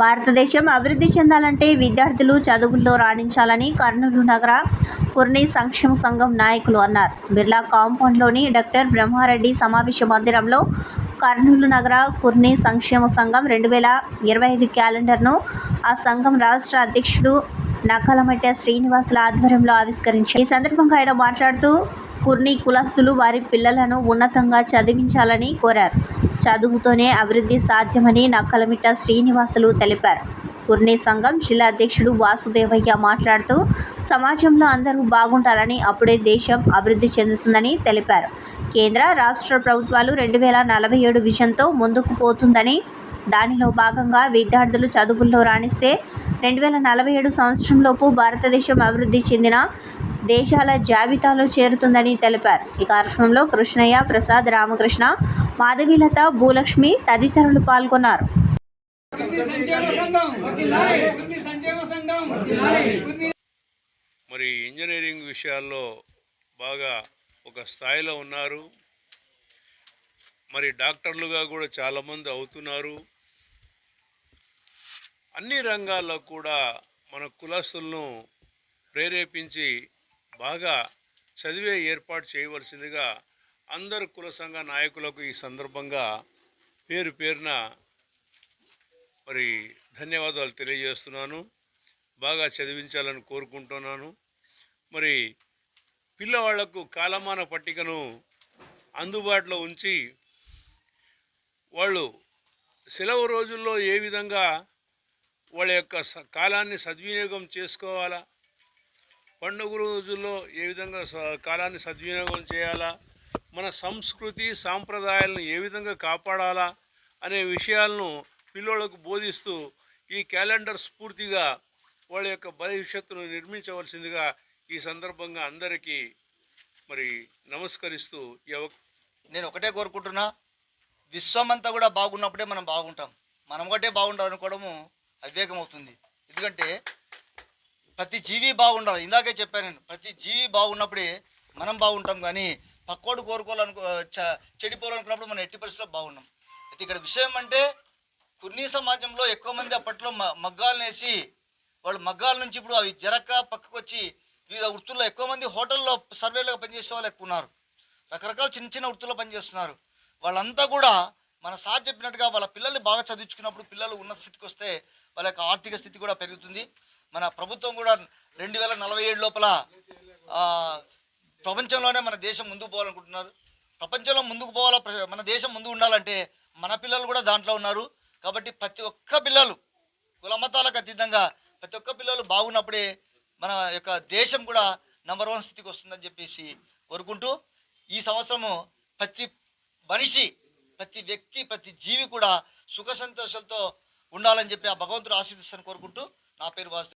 భారతదేశం అభివృద్ధి చెందాలంటే విద్యార్థులు చదువుల్లో రాణించాలని కర్నూలు నగర కుర్ని సంక్షేమ సంఘం నాయకులు అన్నారు. బిర్లా కాంపౌండ్లోని డాక్టర్ బ్రహ్మారెడ్డి సమావేశ మందిరంలో కర్నూలు నగర కుర్ని సంక్షేమ సంఘం రెండు వేల ఇరవై ఐదు క్యాలెండర్ను ఆ సంఘం రాష్ట్ర అధ్యక్షుడు నక్కలమట్ట శ్రీనివాసుల ఆధ్వర్యంలో ఆవిష్కరించారు. ఈ సందర్భంగా ఆయన మాట్లాడుతూ కుర్ని కులస్తులు వారి పిల్లలను ఉన్నతంగా చదివించాలని కోరారు. చదువుతోనే అభివృద్ధి సాధ్యమని నక్కలమిట్ట శ్రీనివాసులు తెలిపారు. కుర్ని సంఘం జిల్లా అధ్యక్షుడు వాసుదేవయ్య మాట్లాడుతూ సమాజంలో అందరూ బాగుంటారని అప్పుడే దేశం అభివృద్ధి చెందుతుందని తెలిపారు. కేంద్ర రాష్ట్ర ప్రభుత్వాలు రెండు వేల నలభై ఏడు విజన్తో ముందుకు పోతుందని దానిలో భాగంగా విద్యార్థులు చదువుల్లో రాణిస్తే రెండు వేల నలభై ఏడు సంవత్సరంలోపు భారతదేశం అభివృద్ధి చెందిన దేశాల జాబితాలో చేరుతుందని తెలిపారు. ఈ కార్యక్రమంలో కృష్ణయ్య ప్రసాద్ రామకృష్ణ మాధవీలత భూలక్ష్మి తదితరులు పాల్గొన్నారు. మరి ఇంజనీరింగ్ విషయాల్లో బాగా ఒక స్థాయిలో ఉన్నారు. మరి డాక్టర్లుగా కూడా చాలామంది అవుతున్నారు. అన్ని రంగాల్లో కూడా మన కులస్తులను ప్రేరేపించి బాగా చదివే ఏర్పాటు చేయవలసిందిగా అందరు కుల సంఘ నాయకులకు ఈ సందర్భంగా పేరు పేరున మరి ధన్యవాదాలు తెలియజేస్తున్నాను. బాగా చదివించాలని కోరుకుంటున్నాను. మరి పిల్లవాళ్ళకు కాలమాన పట్టికను అందుబాటులో ఉంచి వాళ్ళు సెలవు రోజుల్లో ఏ విధంగా వాళ్ళ యొక్క స- కాలాన్ని సద్వినియోగం చేసుకోవాలా? పండుగ రోజుల్లో ఏ విధంగా స- కాలాన్ని సద్వినియోగం చేయాలా? మన సంస్కృతి సాంప్రదాయాలను ఏ విధంగా కాపాడాలా అనే విషయాలను పిల్లలకు బోధిస్తూ ఈ క్యాలెండర్ స్ఫూర్తిగా వాళ్ళ యొక్క భవిష్యత్తును నిర్మించవలసిందిగా ఈ సందర్భంగా అందరికీ మరి నమస్కరిస్తూ ఈ నేను ఒకటే కోరుకుంటున్నా విశ్వమంతా కూడా బాగున్నప్పుడే మనం బాగుంటాం. మనం ఒకటే బాగుండాలనుకోవడము అవివేకం అవుతుంది ఎందుకంటే ప్రతి జీవి బాగుండాలి. ఇందాకే చెప్పాను నేను ప్రతి జీవి బాగున్నప్పుడే మనం బాగుంటాం. కానీ పక్కోడు కోరుకోవాలనుకో చ- చెడిపోవాలనుకున్నప్పుడు మనం ఎట్టి పరిస్థితుల్లో బాగున్నాం అయితే ఇక్కడ విషయం అంటే కుర్నీ సమాజంలో ఎక్కువ మంది అప్పట్లో మ- వేసి వాళ్ళు మగ్గాల నుంచి ఇప్పుడు అవి జరక్క పక్కకు వచ్చి వివిధ వృత్తుల్లో ఎక్కువ మంది హోటల్లో సర్వేలుగా పనిచేసే వాళ్ళు ఎక్కువ ఉన్నారు. రకరకాల చిన్న చిన్న వృత్తుల్లో పనిచేస్తున్నారు. వాళ్ళంతా కూడా మన సార్ చెప్పినట్టుగా వాళ్ళ పిల్లల్ని బాగా చదివించుకున్నప్పుడు పిల్లలు ఉన్నత స్థితికి వస్తే వాళ్ళ యొక్క ఆర్థిక స్థితి కూడా పెరుగుతుంది. మన ప్రభుత్వం కూడా రెండు వేల నలభై ఏడు లోపల ప్రపంచంలోనే మన దేశం ముందుకు పోవాలనుకుంటున్నారు. ప్రపంచంలో ముందుకు పోవాలా? ప్ర- మన దేశం ముందు ఉండాలంటే మన పిల్లలు కూడా దాంట్లో ఉన్నారు. కాబట్టి ప్రతి ఒక్క పిల్లలు కులమతాలకు అతీతంగా ప్రతి ఒక్క పిల్లలు బాగున్నప్పుడే మన యొక్క దేశం కూడా నంబర్ వన్ స్థితికి వస్తుందని చెప్పేసి కోరుకుంటూ ఈ సంవత్సరము ప్రతి మనిషి ప్రతి వ్యక్తి ప్రతి జీవి కూడా సుఖ సంతోషాలతో ఉండాలని చెప్పి ఆ భగవంతుడు ఆశీర్దిస్తాను కోరుకుంటూ నా పేరు వాసు